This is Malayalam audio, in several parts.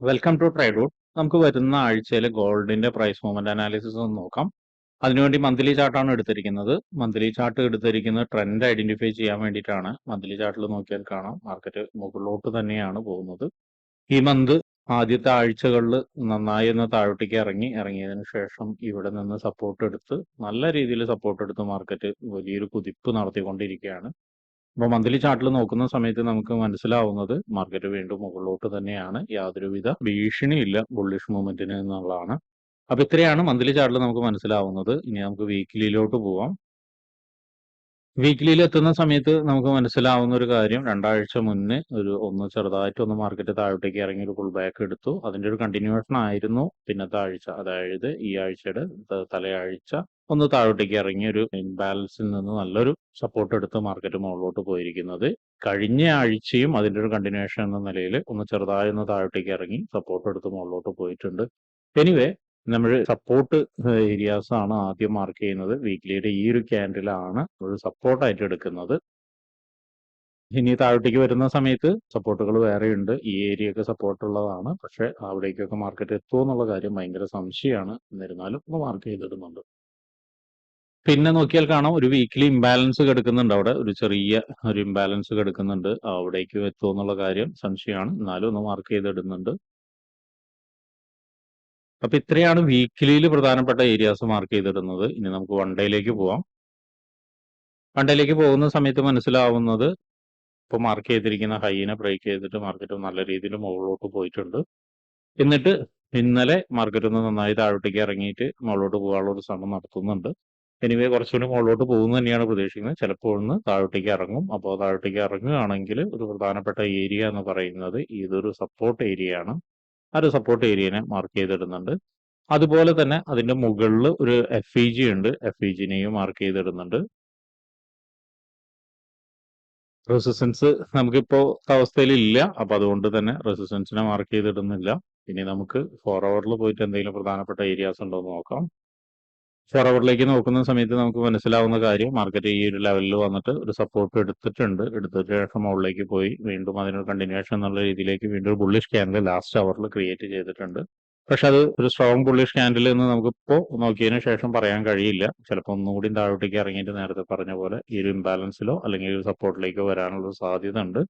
വെൽക്കം ടു ട്രൈഡൂട്ട് നമുക്ക് വരുന്ന ആഴ്ചയിലെ ഗോൾഡിന്റെ പ്രൈസ് മൂവ്മെന്റ് അനാലിസിസ് ഒന്ന് നോക്കാം. അതിനുവേണ്ടി മന്ത്ലി ചാർട്ടാണ് എടുത്തിരിക്കുന്നത്. മന്ത്ലി ചാർട്ട് എടുത്തിരിക്കുന്നത് ട്രെൻഡ് ഐഡന്റിഫൈ ചെയ്യാൻ വേണ്ടിയിട്ടാണ് മന്ത്ലി ചാർട്ടിൽ നോക്കിയാൽ കാണാം. മാർക്കറ്റ് മുകളിലോട്ട് തന്നെയാണ് പോകുന്നത്. ഈ മന്ത് ആദ്യത്തെ ആഴ്ചകളിൽ നന്നായി ഒന്ന് താഴോട്ടേക്ക് ഇറങ്ങി. ഇറങ്ങിയതിനു ശേഷം ഇവിടെ നിന്ന് സപ്പോർട്ട് എടുത്ത് നല്ല രീതിയിൽ സപ്പോർട്ട് എടുത്ത് മാർക്കറ്റ് വലിയൊരു കുതിപ്പ് നടത്തിക്കൊണ്ടിരിക്കുകയാണ്. അപ്പോൾ മന്ത്ലി ചാർട്ടിൽ നോക്കുന്ന സമയത്ത് നമുക്ക് മനസ്സിലാവുന്നത് മാർക്കറ്റ് വീണ്ടും മുകളിലോട്ട് തന്നെയാണ്. യാതൊരുവിധ ഭീഷണിയില്ല ബുള്ളിഷ് മൂവ്മെന്റിന് എന്നുള്ളതാണ്. അപ്പൊ ഇത്രയാണ് മന്ത്ലി ചാർട്ടിൽ നമുക്ക് മനസ്സിലാവുന്നത്. ഇനി നമുക്ക് വീക്കിലിയിലോട്ട് പോവാം. വീക്കിലിയിൽ എത്തുന്ന സമയത്ത് നമുക്ക് മനസ്സിലാവുന്ന ഒരു കാര്യം രണ്ടാഴ്ച മുന്നേ ഒരു ഒന്ന് ചെറുതായിട്ട് ഒന്ന് മാർക്കറ്റ് താഴോട്ടേക്ക് ഇറങ്ങി ഒരു ഫുൾ ബാക്ക് എടുത്തു. അതിന്റെ ഒരു കണ്ടിന്യൂവേഷൻ ആയിരുന്നു. പിന്നത്തെ ആഴ്ച അതായത് ഈ ആഴ്ചയുടെ തലയാഴ്ച ഒന്ന് താഴോട്ടേക്ക് ഇറങ്ങി ഒരു ഇൻബാലൻസിൽ നിന്ന് നല്ലൊരു സപ്പോർട്ട് എടുത്ത് മാർക്കറ്റ് മുകളിലോട്ട് പോയിരിക്കുന്നത്. കഴിഞ്ഞ ആഴ്ചയും അതിന്റെ ഒരു കണ്ടിന്യൂഷൻ എന്ന നിലയിൽ ഒന്ന് ചെറുതായി ഒന്ന് താഴോട്ടേക്ക് ഇറങ്ങി സപ്പോർട്ട് എടുത്ത് മുകളിലോട്ട് പോയിട്ടുണ്ട്. എനിവേ നമ്മൾ സപ്പോർട്ട് ഏരിയാസ് ആണ് ആദ്യം മാർക്ക് ചെയ്യുന്നത്. വീക്ക്ലിയുടെ ഈ ഒരു ക്യാൻഡിലാണ് ഒരു സപ്പോർട്ടായിട്ട് എടുക്കുന്നത്. ഇനി താഴോട്ടേക്ക് വരുന്ന സമയത്ത് സപ്പോർട്ടുകൾ വേറെയുണ്ട് ഈ ഏരിയ ഒക്കെ സപ്പോർട്ട് ഉള്ളതാണ്. പക്ഷെ അവിടേക്കൊക്കെ മാർക്കറ്റ് എത്തുമോ എന്നുള്ള കാര്യം ഭയങ്കര സംശയമാണ്. എന്നിരുന്നാലും ഒന്ന് മാർക്ക് ചെയ്തിടുന്നുണ്ട്. പിന്നെ നോക്കിയാൽ കാണാം ഒരു വീക്കിലി ഇംബാലൻസ് കിടക്കുന്നുണ്ട്. അവിടെ ഒരു ചെറിയ ഒരു ഇംബാലൻസ് കിടക്കുന്നുണ്ട്. അവിടേക്ക് എത്തുമോ എന്നുള്ള കാര്യം സംശയമാണ്. എന്നാലും ഒന്ന് മാർക്ക് ചെയ്തിടുന്നുണ്ട് അപ്പൊ ഇത്രയാണ് വീക്കിലിയിൽ പ്രധാനപ്പെട്ട ഏരിയാസ് മാർക്ക് ചെയ്തിടുന്നത് ഇനി നമുക്ക് വൺ ഡേയിലേക്ക് പോവാം. വൺ ഡേയിലേക്ക് പോകുന്ന സമയത്ത് മനസ്സിലാവുന്നത് ഇപ്പൊ മാർക്ക് ചെയ്തിരിക്കുന്ന ഹൈനെ ബ്രേക്ക് ചെയ്തിട്ട് മാർക്കറ്റ് നല്ല രീതിയിൽ മുകളിലോട്ട് പോയിട്ടുണ്ട്. എന്നിട്ട് ഇന്നലെ മാർക്കറ്റ് ഒന്ന് നന്നായി താഴോട്ടേക്ക് ഇറങ്ങിയിട്ട് മുകളിലോട്ട് പോകാനുള്ള ഒരു ശ്രമം നടത്തുന്നുണ്ട്. എനിവേ കുറച്ചുകൂടി മുകളിലോട്ട് പോകുന്നു തന്നെയാണ് പ്രതീക്ഷിക്കുന്നത്. ചിലപ്പോൾ ഒന്ന് താഴോട്ടേക്ക് ഇറങ്ങും. അപ്പോൾ താഴോട്ടേക്ക് ഇറങ്ങുകയാണെങ്കിൽ ഒരു പ്രധാനപ്പെട്ട ഏരിയ എന്ന് പറയുന്നത് ഇതൊരു സപ്പോർട്ട് ഏരിയ ആണ്. ആ ഒരു സപ്പോർട്ട് ഏരിയനെ മാർക്ക് ചെയ്തിടുന്നുണ്ട്. അതുപോലെ തന്നെ അതിന്റെ മുകളിൽ ഒരു എഫ് ഇ ജി ഉണ്ട്. എഫ് ഇ ജിനെയും മാർക്ക് ചെയ്തിടുന്നുണ്ട്. റെസിസ്റ്റൻസ് നമുക്കിപ്പോ അവസ്ഥയിൽ ഇല്ല അപ്പൊ അതുകൊണ്ട് തന്നെ റെസിസ്റ്റൻസിനെ മാർക്ക് ചെയ്തിടുന്നില്ല. ഇനി നമുക്ക് ഫോർ അവറിൽ പോയിട്ട് എന്തെങ്കിലും പ്രധാനപ്പെട്ട ഏരിയാസ് ഉണ്ടോ എന്ന് നോക്കാം. ഫോർ അവറിലേക്ക് നോക്കുന്ന സമയത്ത് നമുക്ക് മനസ്സിലാവുന്ന കാര്യം മാർക്കറ്റ് ഈ ഒരു ലെവലിൽ വന്നിട്ട് ഒരു സപ്പോർട്ട് എടുത്തിട്ടുണ്ട്. എടുത്തിട്ട് ശേഷം മുകളിലേക്ക് പോയി വീണ്ടും അതിനൊരു കണ്ടിന്യൂഷൻ എന്നുള്ള രീതിയിലേക്ക് വീണ്ടും ഒരു ബുള്ളിഷ് ക്യാൻഡിൽ ലാസ്റ്റ് അവറിൽ ക്രിയേറ്റ് ചെയ്തിട്ടുണ്ട്. പക്ഷെ അത് ഒരു സ്ട്രോങ് ബുള്ളിഷ് ക്യാൻഡിൽ എന്ന് നമുക്കിപ്പോ നോക്കിയതിന് ശേഷം പറയാൻ കഴിയില്ല. ചിലപ്പോൾ ഒന്നുകൂടി താഴോട്ടേക്ക് ഇറങ്ങിയിട്ട് നേരത്തെ പറഞ്ഞ പോലെ ഈ ഒരു ഇംബാലൻസിലോ അല്ലെങ്കിൽ ഒരു സപ്പോർട്ടിലേക്കോ വരാനുള്ള സാധ്യത ഉണ്ട്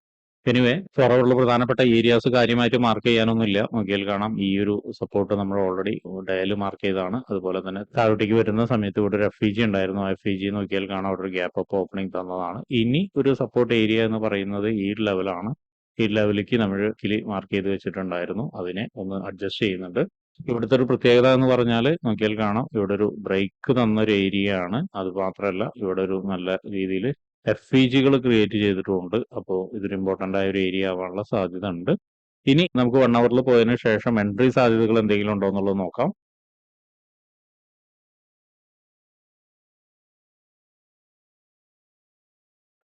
എനിവേ ഫോർവേഡിൽ പ്രധാനപ്പെട്ട ഏരിയാസ് കാര്യമായിട്ട് മാർക്ക് ചെയ്യാനൊന്നുമില്ല. നോക്കിയാൽ കാണാം. ഈ ഒരു സപ്പോർട്ട് നമ്മൾ ഓൾറെഡി ഡയൽ മാർക്ക് ചെയ്താണ് അതുപോലെ തന്നെ താഴോട്ടേക്ക് വരുന്ന സമയത്ത് ഇവിടെ ഒരു എഫ് ഇ ജി ഉണ്ടായിരുന്നു. എഫ് ഇ ജി നോക്കിയാൽ കാണാം. അവിടെ ഒരു ഗ്യാപ്പ് അപ്പ് ഓപ്പണിംഗ് തന്നതാണ്. ഇനി ഒരു സപ്പോർട്ട് ഏരിയ എന്ന് പറയുന്നത് ഈ ലെവലാണ് ഈ ലെവലിലേക്ക് നമ്മൾ കിലി മാർക്ക് ചെയ്ത് വെച്ചിട്ടുണ്ടായിരുന്നു. അതിനെ ഒന്ന് അഡ്ജസ്റ്റ് ചെയ്യുന്നുണ്ട്. ഇവിടുത്തെ ഒരു പ്രത്യേകത എന്ന് പറഞ്ഞാൽ നോക്കിയാൽ കാണാം. ഇവിടെ ഒരു ബ്രേക്ക് തന്ന ഒരു ഏരിയ ആണ്. അത് മാത്രമല്ല ഇവിടെ ഒരു നല്ല രീതിയിൽ എഫ് ഇ ജികൾ ക്രിയേറ്റ് ചെയ്തിട്ടുമുണ്ട് അപ്പോൾ ഇതൊരു ഇമ്പോർട്ടന്റ് ആയ ഒരു ഏരിയ ആവാനുള്ള സാധ്യത ഉണ്ട് ഇനി നമുക്ക് വൺ അവറിൽ പോയതിനു ശേഷം എൻട്രി സാധ്യതകൾ എന്തെങ്കിലും ഉണ്ടോ എന്നുള്ളത് നോക്കാം.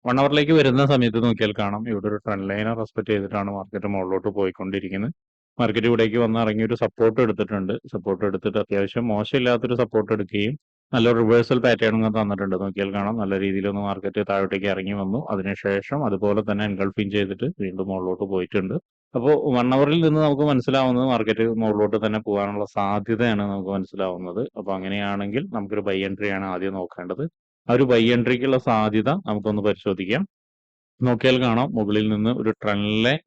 വൺ അവറിലേക്ക് വരുന്ന സമയത്ത് നോക്കിയാൽ കാണാം. ഇവിടെ ഒരു ട്രെൻഡ് ലൈനെ റെസ്പെക്ട് ചെയ്തിട്ടാണ് മാർക്കറ്റ് മുകളിലോട്ട് പോയിക്കൊണ്ടിരിക്കുന്നത്. മാർക്കറ്റ് ഇവിടേക്ക് വന്ന് ഇറങ്ങി ഒരു സപ്പോർട്ട് എടുത്തിട്ടുണ്ട്. സപ്പോർട്ട് എടുത്തിട്ട് അത്യാവശ്യം മോശമില്ലാത്തൊരു സപ്പോർട്ട് എടുക്കുകയും നല്ല റിവേഴ്സൽ പാറ്റേൺ തന്നിട്ടുണ്ട്. നോക്കിയാൽ കാണാം. നല്ല രീതിയിൽ ഒന്ന് മാർക്കറ്റ് താഴോട്ടേക്ക് ഇറങ്ങി വന്നു. അതിനുശേഷം അതുപോലെ തന്നെ എൻഗൾഫിങ് ചെയ്തിട്ട് വീണ്ടും മുകളിലോട്ട് പോയിട്ടുണ്ട്. അപ്പോൾ വൺ അവറിൽ നിന്ന് നമുക്ക് മനസ്സിലാവുന്നത് മാർക്കറ്റ് മുകളിലോട്ട് തന്നെ പോകാനുള്ള സാധ്യതയാണ് നമുക്ക് മനസ്സിലാവുന്നത്. അപ്പോൾ അങ്ങനെയാണെങ്കിൽ നമുക്കൊരു ബൈ എൻട്രി ആണ് ആദ്യം നോക്കേണ്ടത്. ആ ഒരു ബൈ എൻട്രിക്കുള്ള സാധ്യത നമുക്കൊന്ന് പരിശോധിക്കാം. നോക്കിയാൽ കാണാം. മുകളിൽ നിന്ന് ഒരു ട്രെൻഡ് ലൈൻ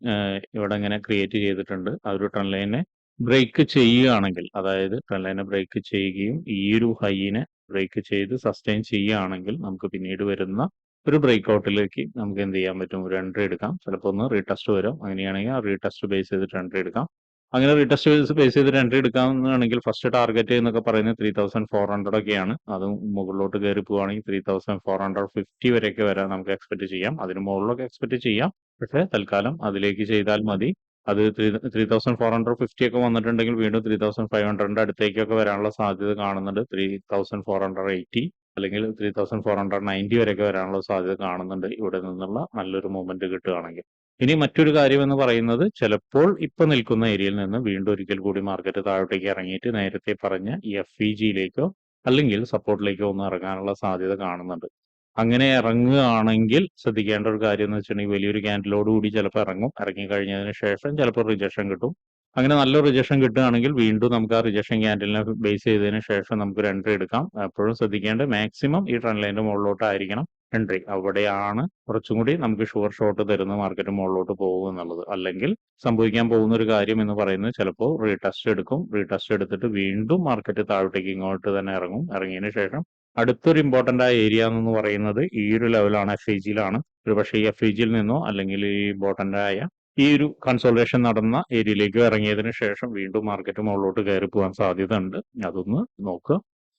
ഇവിടെ ഇങ്ങനെ ക്രിയേറ്റ് ചെയ്തിട്ടുണ്ട്. ആ ഒരു ട്രെൻഡ് ലൈനെ ബ്രേക്ക് ചെയ്യുകയാണെങ്കിൽ അതായത് ട്രെൻഡ് ലൈനെ ബ്രേക്ക് ചെയ്യുകയും ഈ ഒരു ഹൈനെ ബ്രേക്ക് ചെയ്ത് സസ്റ്റെയിൻ ചെയ്യുകയാണെങ്കിൽ നമുക്ക് പിന്നീട് വരുന്ന ഒരു ബ്രേക്ക് ഔട്ടിലേക്ക് നമുക്ക് എന്ത് ചെയ്യാൻ പറ്റും? ഒരു എൻട്രി എടുക്കാം. ചിലപ്പോൾ ഒന്ന് റീടെസ്റ്റ് വരും. അങ്ങനെയാണെങ്കിൽ ആ റീടെസ്റ്റ് ബേസ് ചെയ്തിട്ട് എൻട്രി എടുക്കാം. അങ്ങനെ റീടെസ്റ്റ് ബേസ് ബേസ് ചെയ്തിട്ട് എൻട്രി എടുക്കാമെന്നാണെങ്കിൽ ഫസ്റ്റ് ടാർഗറ്റ് എന്നൊക്കെ പറയുന്നത് ത്രീ തൗസൻഡ് ഫോർ ഹൺഡ്രഡ് ഒക്കെയാണ്. അത് മുകളിലോട്ട് കയറി പോവുകയാണെങ്കിൽ three thousand four hundred fifty വരെയൊക്കെ വരാൻ നമുക്ക് എക്സ്പെക്ട് ചെയ്യാം. അതിന് മുകളിലൊക്കെ എക്സ്പെക്ട് ചെയ്യാം. പക്ഷേ തൽക്കാലം അതിലേക്ക് ചെയ്താൽ മതി. അത് three three thousand four hundred fifty ഒക്കെ വന്നിട്ടുണ്ടെങ്കിൽ വീണ്ടും ത്രീ തൗസൻഡ് ഫൈവ് ഹൺഡ്രഡിന്റെ അടുത്തേക്കൊക്കെ വരാനുള്ള സാധ്യത കാണുന്നുണ്ട്. Three thousand four hundred eighty അല്ലെങ്കിൽ three thousand four hundred ninety വരെയൊക്കെ വരാനുള്ള സാധ്യത കാണുന്നുണ്ട്. ഇവിടെ നിന്നുള്ള നല്ലൊരു മൂവ്മെന്റ് കിട്ടുകയാണെങ്കിൽ. ഇനി മറ്റൊരു കാര്യം എന്ന് പറയുന്നത് ചിലപ്പോൾ ഇപ്പൊ നിൽക്കുന്ന ഏരിയയിൽ നിന്ന് വീണ്ടും ഒരിക്കൽ കൂടി മാർക്കറ്റ് താഴോട്ടേക്ക് ഇറങ്ങിയിട്ട് നേരത്തെ പറഞ്ഞ എഫ് ഇ ജിയിലേക്കോ അല്ലെങ്കിൽ സപ്പോർട്ടിലേക്കോ ഒന്ന് ഇറങ്ങാനുള്ള സാധ്യത കാണുന്നുണ്ട്. അങ്ങനെ ഇറങ്ങുകയാണെങ്കിൽ ശ്രദ്ധിക്കേണ്ട ഒരു കാര്യം എന്ന് വെച്ചിട്ടുണ്ടെങ്കിൽ വലിയൊരു ക്യാൻഡിലോട് കൂടി ചിലപ്പോൾ ഇറങ്ങും. ഇറങ്ങി കഴിഞ്ഞതിന് ശേഷം ചിലപ്പോൾ റിജക്ഷൻ കിട്ടും. അങ്ങനെ നല്ല റിജക്ഷൻ കിട്ടുകയാണെങ്കിൽ വീണ്ടും നമുക്ക് ആ റിജക്ഷൻ ക്യാൻഡലിനെ ബേസ് ചെയ്തതിന് ശേഷം നമുക്ക് ഒരു എൻട്രി എടുക്കാം. എപ്പോഴും ശ്രദ്ധിക്കേണ്ടത് മാക്സിമം ഈ ട്രെൻഡ് ലൈനിന്റെ മുകളിലോട്ടായിരിക്കണം എൻട്രി അവിടെയാണ് കുറച്ചും കൂടി നമുക്ക് ഷുവർ ഷോട്ട് തരുന്ന മാർക്കറ്റ് മുകളിലോട്ട് പോകും എന്നുള്ളത്. അല്ലെങ്കിൽ സംഭവിക്കാൻ പോകുന്ന ഒരു കാര്യം എന്ന് പറയുന്നത് ചിലപ്പോൾ റീടെസ്റ്റ് എടുക്കും. റീടെസ്റ്റ് എടുത്തിട്ട് വീണ്ടും മാർക്കറ്റ് താഴോട്ടേക്ക് ഇങ്ങോട്ട് തന്നെ ഇറങ്ങും. ഇറങ്ങിയതിന് ശേഷം അടുത്തൊരു ഇമ്പോർട്ടന്റ് ആയ ഏരിയ എന്ന് പറയുന്നത് ഈ ഒരു ലെവലാണ് എഫ് ഐ ജിയിലാണ്. ഒരു പക്ഷേ ഈ എഫ് ഐ ജിയിൽ നിന്നോ അല്ലെങ്കിൽ ഈ ഇമ്പോർട്ടന്റ് ആയ ഈ ഒരു കൺസോൾട്ടേഷൻ നടന്ന ഏരിയയിലേക്ക് ഇറങ്ങിയതിന് ശേഷം വീണ്ടും മാർക്കറ്റ് മുകളിലോട്ട് കയറി പോകാൻ സാധ്യത ഉണ്ട് അതൊന്ന് നോക്കുക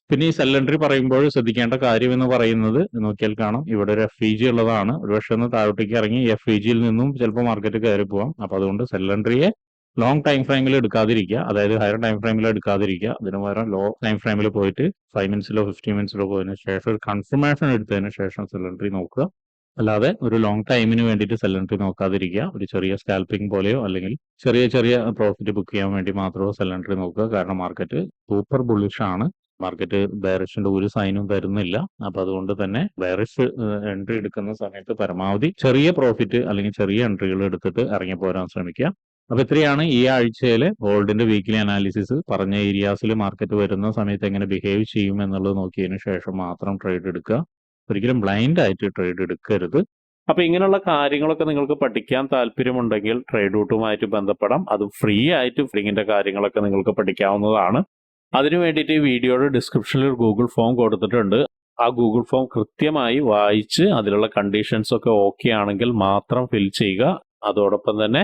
പിന്നെ ഈ എൻട്രി പറയുമ്പോൾ ശ്രദ്ധിക്കേണ്ട കാര്യം എന്ന് പറയുന്നത് നോക്കിയാൽ കാണാം. ഇവിടെ ഒരു എഫ് ഇ ജി ഉള്ളതാണ്. ഒരു പക്ഷേ ഒന്ന് താഴോട്ടേക്ക് ഇറങ്ങി എഫ് ഇ ജിയിൽ നിന്നും ചിലപ്പോൾ മാർക്കറ്റ് കയറി പോവാം. അപ്പൊ അതുകൊണ്ട് എൻട്രിയെ ലോങ് ടൈം ഫ്രെയിമിൽ എടുക്കാതിരിക്കുക. അതായത് ഹയർ ടൈം ഫ്രെയിമിൽ എടുക്കാതിരിക്കുക. അതിന് പകരം ലോ ടൈം ഫ്രെയിമിൽ പോയിട്ട് ഫൈവ് മിനിറ്റ്സിലോ ഫിഫ്റ്റീൻ മിനിറ്റ്സിലോ പോയതിനു ശേഷം ഒരു കൺഫർമേഷൻ എടുത്തതിന് ശേഷം സിലിണ്ടറി നോക്കുക. അല്ലാതെ ഒരു ലോങ് ടൈമിന് വേണ്ടിയിട്ട് സിലിണ്ടറി നോക്കാതിരിക്കുക. ഒരു ചെറിയ സ്കാൽപ്പിംഗ് പോലെയോ അല്ലെങ്കിൽ ചെറിയ ചെറിയ പ്രോഫിറ്റ് ബുക്ക് ചെയ്യാൻ വേണ്ടി മാത്രമോ സിലിണ്ടറി നോക്കുക. കാരണം മാർക്കറ്റ് സൂപ്പർ ബുള്ളിഷ് ആണ്. മാർക്കറ്റ് ബയറിഷിന്റെ ഒരു സൈനും തരുന്നില്ല. അപ്പൊ അതുകൊണ്ട് തന്നെ ബയറിഷ് എൻട്രി എടുക്കുന്ന സമയത്ത് പരമാവധി ചെറിയ പ്രോഫിറ്റ് അല്ലെങ്കിൽ ചെറിയ എൻട്രികൾ എടുത്തിട്ട് ഇറങ്ങി പോരാൻ ശ്രമിക്കുക. അപ്പൊ ഇത്രയാണ് ഈ ആഴ്ചയിലെ ഗോൾഡിന്റെ വീക്കിലി അനാലിസിസ് പറഞ്ഞ ഏരിയാസിൽ മാർക്കറ്റ് വരുന്ന സമയത്ത് എങ്ങനെ ബിഹേവ് ചെയ്യും എന്നുള്ളത് നോക്കിയതിന് ശേഷം മാത്രം ട്രേഡ് എടുക്കുക. ഒരിക്കലും ബ്ലൈൻഡ് ആയിട്ട് ട്രേഡ് എടുക്കരുത്. അപ്പൊ ഇങ്ങനെയുള്ള കാര്യങ്ങളൊക്കെ നിങ്ങൾക്ക് പഠിക്കാൻ താല്പര്യമുണ്ടെങ്കിൽ ട്രേഡ് റൂട്ടുമായിട്ട് ബന്ധപ്പെടാം. അത് ഫ്രീ ആയിട്ട് ഫ്രീങ്ങിന്റെ കാര്യങ്ങളൊക്കെ നിങ്ങൾക്ക് പഠിക്കാവുന്നതാണ്. അതിനു വേണ്ടിയിട്ട് ഈ വീഡിയോയുടെ ഡിസ്ക്രിപ്ഷനിൽ ഒരു ഗൂഗിൾ ഫോം കൊടുത്തിട്ടുണ്ട്. ആ ഗൂഗിൾ ഫോം കൃത്യമായി വായിച്ച് അതിലുള്ള കണ്ടീഷൻസ് ഒക്കെ ഓക്കെ ആണെങ്കിൽ മാത്രം ഫിൽ ചെയ്യുക. അതോടൊപ്പം തന്നെ